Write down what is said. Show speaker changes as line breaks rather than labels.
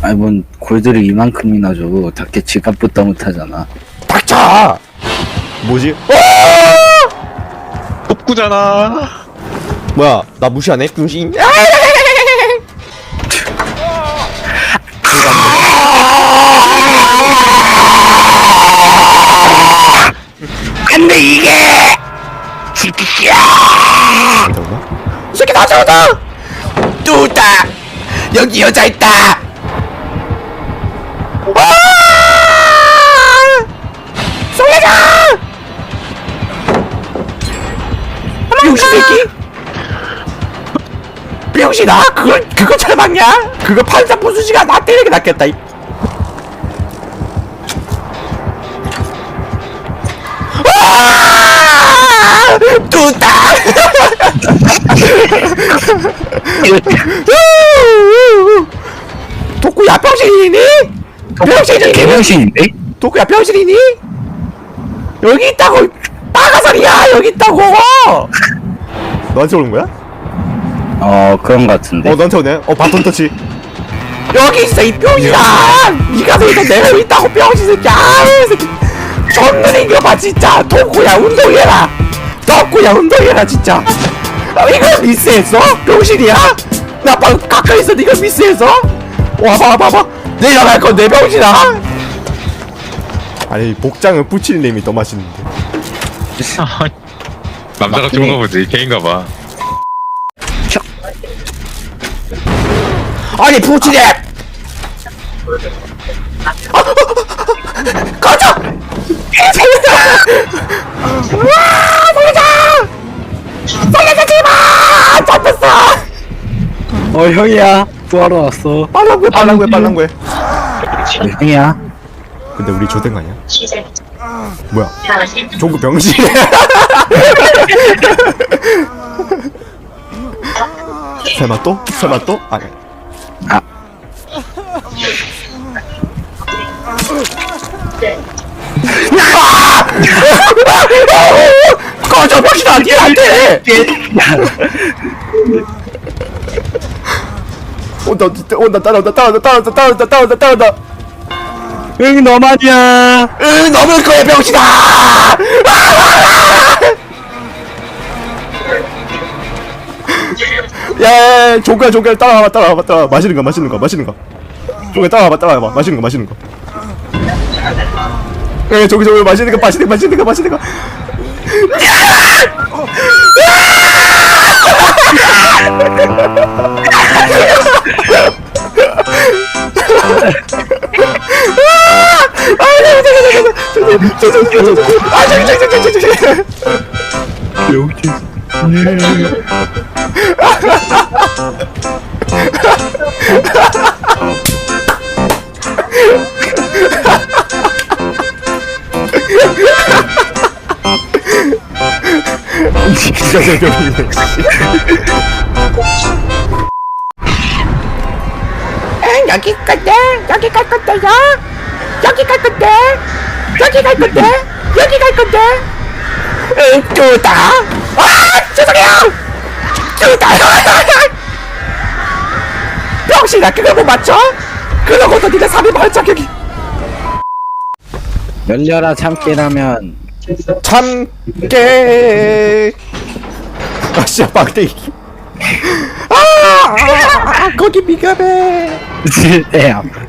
아니 뭔 골드를 이만큼이나 줘 닭게 지갑부터 못하잖아.
닥쳐! 뭐지? 어!
뽑구잖아.
뭐야 나 무시하네? 병신.
안돼 이게
이 새끼 나 잡았다! 뚜다 여기 여자 있다 병신 새끼 병신아 그걸 그거 잘 막냐 그거 판사 부수지가 나 때리는 게 낫겠다 이. 아! 뚜다 도쿠야 병신이니? 병신이니?
개병신인데?
도쿠야 병신이니? 여기 있다고 빠가살이야 여기 있다고! 너한테 오는 거야?
어 그런 거 같은데.
어 너한테 오네. 어 바톤 터치. 여기 있어 이 병신아 니가 저기서 내가 여기 있다고 병신 새끼 아이 새끼! 존느린 거봐 진짜! 도쿠야 운동해라! 도쿠야 운동해라 진짜! 아, 이걸 미스했어? 병신이야? 나 방금 가까이 있었는데 이걸 미스했어? 와봐 와봐 내려갈 건내 병신아! 아니 복장은 뿌치님이 더 맛있는데
남자가 좋은가 보지. 개인가 봐.
아니 부치님 아, 꺼져 살려줘 와 살려줘 살려줘 제발 잡혔어
어 형이야 구하러 왔어
빨랑구해 빨랑구해 빨랑구해
네, 형이야
근데 우리 조된 거 아니야? 뭐야? 종구 병신. 설마 또? 설마 또? 아니
아!
꺼져 병신아 니안돼! 온다 온다 따라온다 따라온다 따라온다 따라온다 따라온다 따라온다
응 너만이야.
으 넘을 거야 병신아! 야 종가 종가 따라와봐 따라와봐 따라와 마시는 거 마시는 거 마시는 거. 종가 따라와봐 따라와봐. 마시는 거 마시는 거. 예, 저기 저기 마시는 거 마시는 거 마시는 거 마시는 거 아 저기 저기 저기 저기 저기 진짜 여기 건데 여기 갈 건데요 여기 갈 건데? 여기 갈 건데? 여기 갈 건데? 응 뚜다. 아 죄송해요. 뚜다. 병신아 그걸 못 맞춰? 그러고도 니가 3일 발작 여기.
열려라 참깨라면.
참깨. 아씨야 막대기 아, 아, 아 거기 미가베
야